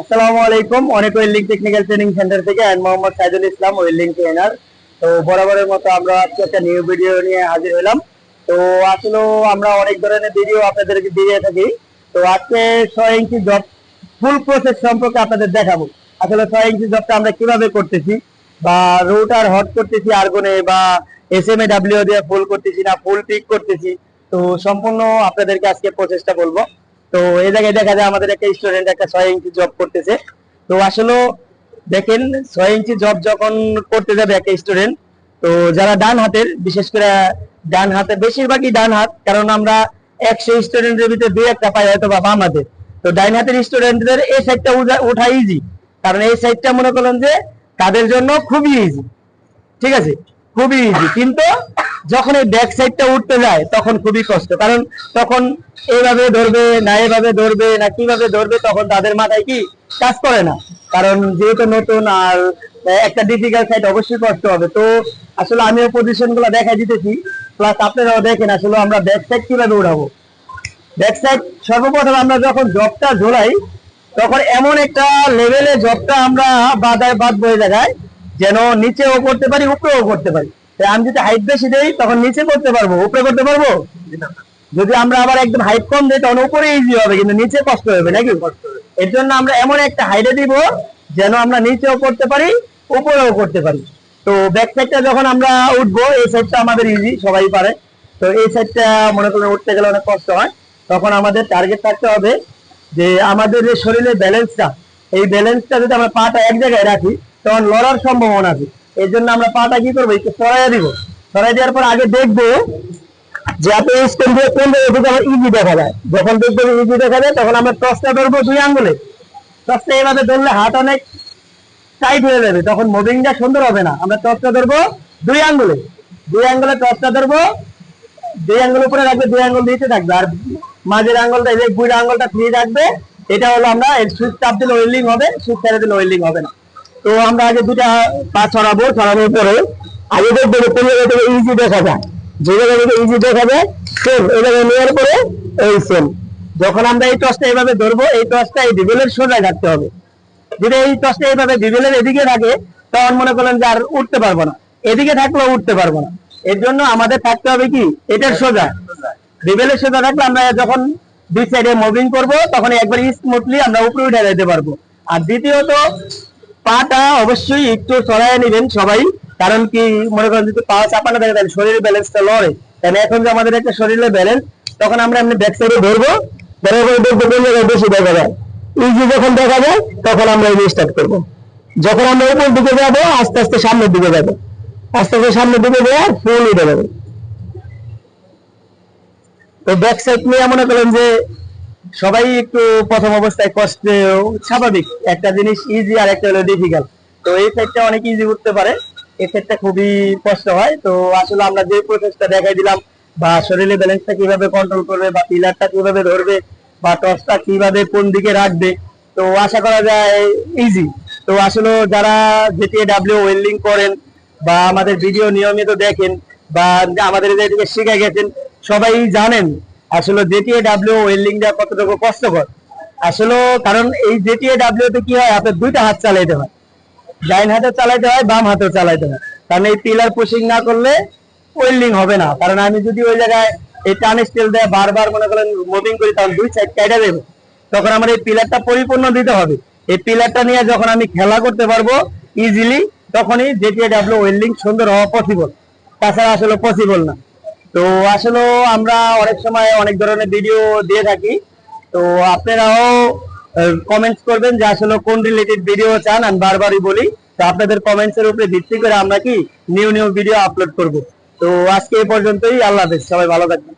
আসসালামু আলাইকুম। অনেক ওয়েল্ডিং টেকনিক্যাল ট্রেনিং সেন্টার থেকে আমি মোহাম্মদ সাইদুল ইসলাম ওয়েল্ডিং ট্রেনার তো বরাবরের মতো আমরা আজকে একটা নিউ ভিডিও নিয়ে হাজির হলাম। তো আসলে আমরা অনেক ধরনের ভিডিও আপনাদেরকে দিয়ে থাকি। তো আজকে ছয় ইঞ্চি জব ফুল প্রসেস সম্পর্কে আপনাদের দেখাবো। আসলে ছয় ইঞ্চি জবটা আমরা কীভাবে করতেছি বা রুটার হট করতেছি আর্গনে বা এস এম এ ডাব্লিউ দিয়ে ফুল করতেছি না ফুল পিক করতেছি। তো সম্পূর্ণ আপনাদেরকে আজকে প্রসেসটা বলব। তো এই জায়গায় দেখা যায় আমাদের একটা স্টুডেন্ট একটা ছয় ইঞ্চি জব করতেছে। তো আসলে দেখেন, ছয় ইঞ্চি জব যখন করতে যাবে একটা স্টুডেন্ট তো যারা ডান হাতের, বিশেষ করে ডান হাতে বেশিরভাগই ডান হাত, কারণ আমরা একশো স্টুডেন্টের ভিতরে দুই একটা পাই হয়তো বা বাম হাতে তো ডাইন হাতের স্টুডেন্টদের এই সাইডটা ওঠা ইজি কারণ এই সাইডটা মনে করলেন যে তাদের জন্য খুবই ইজি ঠিক আছে? খুবই ইজি কিন্তু যখন এই ব্যাক সাইডটা উঠতে যায়, তখন খুবই কষ্ট। কারণ তখন এইভাবে ধরবে না এভাবে ধরবে না, কীভাবে ধরবে, তখন তাদের মাথায় কি কাজ করে না। কারণ যেহেতু নতুন আর একটা ডিফিকাল্ট সাইড অবশ্যই কষ্ট হবে। তো আসলে আমিও পজিশনগুলো দেখা দিতেছি। প্লাস আপনারাও দেখেন আসলে আমরা ব্যাক সাইড কীভাবে উঠাবো ব্যাক সাইড সর্বপ্রথম আমরা যখন জবটা ঝোলাই, তখন এমন একটা লেভেলে জবটা আমরা বাদায় বাদ বয়ে জায়গায় যেন নিচেও করতে পারি, উপরেও করতে পারি। আমি যদি হাইট বেশি দেই, তখন নিচে করতে পারব, উপরে করতে পারব? যদি আমরা আবার একদম হাইট কম দিই, তখন উপরে ইজি হবে, কিন্তু নিচে কষ্ট হবে, নাকি? এর জন্য আমরা এমন একটা হাইটে দিব, যেন আমরা নিচেও করতে পারি, উপরেও করতে পারি। তো ব্যাক সাইডটা যখন আমরা উঠবো, এই সাইডটা আমাদের ইজি সবাই পারে। তো এই সাইডটা মনে করেন উঠতে গেলে অনেক কষ্ট হয়। তখন আমাদের টার্গেট থাকতে হবে যে আমাদের যে শরীরের ব্যালেন্সটা এই ব্যালেন্সটা যদি আমরা পাটা এক জায়গায় রাখি, তখন লড়ার সম্ভাবনা আছে। জন্য আমরা পাটা কি করব? একটু সরাই দিব। সরাই দেওয়ার পর আগে দেখব দিয়ে কোন ইজি দেখা যায়। যখন ইজি দেখা যায়, তখন আমরা টসটা ধরবো দুই আঙ্গুলে। টসটা এইভাবে ধরলে হাত অনেক টাইট হয়ে যাবে। তখন মুভিংটা সুন্দর হবে না। আমরা টসটা ধরবো দুই আঙ্গুলে। দুই আঙ্গুলে টসটা ধরবো। দুই আঙ্গুল উপরে রাখবে, দুই আঙ্গুল দিতে থাকবে। আর মাঝের আঙ্গুলটা, এই আঙ্গুলটা ফ্রি রাখবে, এটা হলো আমরা সুইচ চাপ দিলে ওয়েল্ডিং হবে, সুইচ ছেড়ে দিলে ওয়েল্ডিং হবে না। তো আমরা আগে দুটা পা ছড়াবো, ছড়ানোর পরে আগে দেখব কোন জায়গা থেকে ইজি দেখা যায়। যে জায়গা থেকে ইজি দেখা যায় সেম এই জায়গায় নেওয়ার পরে এই সেম যখন আমরা এই টসটা এইভাবে ধরবো, এই টসটা এই ডিবেলের সোজায় রাখতে হবে। যদি এই টসটা এইভাবে ডিবেলের এদিকে থাকে, তখন মনে করলেন যে আর উঠতে পারব না। এদিকে থাকলেও উঠতে পারব না। এর জন্য আমাদের থাকতে হবে কি? এটার সোজা। ডিবেলের সোজা থাকলে আমরা যখন দুই সাইডে মুভিং করব, তখন একবার স্মুথলি আমরা উপরে উঠে যেতে পারব। আর দ্বিতীয়ত পাটা অবশ্যই একটু চড়াই নেবেন সবাই। কারণ কি, মনে করেন যদি পা চাপানো থাকে, তাহলে শরীরের ব্যালেন্সটা লড়ে। তাহলে এখন যে আমাদের একটা শরীরের ব্যালেন্স তখন আমরা এমনি ব্যাক সাইডে ধরবো। বেশি দেখা যায়। ইজি যখন তখন আমরা এই স্টার্ট করব। যখন আমরা উপর দিকে যাব, আস্তে আস্তে সামনের দিকে যাব। আস্তে আস্তে সামনের দিকে যাওয়া ফুল উঠে যাবে। তো ব্যাক সাইড নিয়ে মনে করেন যে সবাই একটু প্রথম অবস্থায় কষ্টে স্বাভাবিক। একটা জিনিস ইজি আর একটা হলো ডিফিকাল্ট তো এই সাইডটা অনেক ইজি উঠতে পারে। এই খুবই কষ্ট হয়। তো আসলে আমরা যে প্রসেসটা দেখাই দিলাম, বা শরীরে ব্যালেন্সটা কীভাবে কন্ট্রোল করবে, বা পিলারটা কীভাবে ধরবে, বা টসটা কীভাবে কোন দিকে রাখবে, তো আশা করা যায় ইজি তো আসলে যারা যেটি ডাব্লিউ ওয়েল্ডিং করেন, বা আমাদের ভিডিও নিয়মিত দেখেন, বা আমাদের এদিকে শিখে গেছেন, সবাই জানেন আসলে জেটিএ ডাব্লিউ ওয়েল্ডিংটা কতটুকু কষ্টকর? আসলে কারণ এই জেটিএ ডাব্লিউ তে কি হয় আপনার দুইটা হাত চালাইতে হয়। ডাইন হাতে চালাইতে হয়, বাম হাতেও চালাইতে হয়। কারণ এই পিলার পুশিং না করলে ওয়েল্ডিং হবে না। কারণ আমি যদি ওই জায়গায় এই টান স্টিল দেয় বারবার মনে করেন মুভিং করি, তখন দুই সাইড কেটে দেবে। তখন আমার এই পিলারটা পরিপূর্ণ দিতে হবে। এই পিলারটা নিয়ে যখন আমি খেলা করতে পারব ইজিলি তখনই জেটিএ ডাব্লিউ ওয়েল্ডিং সুন্দর হওয়া পসিবল তাছাড়া আসলে পসিবল না। তো আসলে আমরা অনেক সময় অনেক ধরনের ভিডিও দিয়ে থাকি। তো আপনারাও কমেন্টস করবেন যে আসলে কোন রিলেটেড ভিডিও চান, আমি বারবারই বলি। তো আপনাদের কমেন্টস এর উপরে ভিত্তি করে আমরা কি নিউ নিউ ভিডিও আপলোড করব। তো আজকে এই পর্যন্তই, আল্লাহ হাফেজ, সবাই ভালো থাকবেন।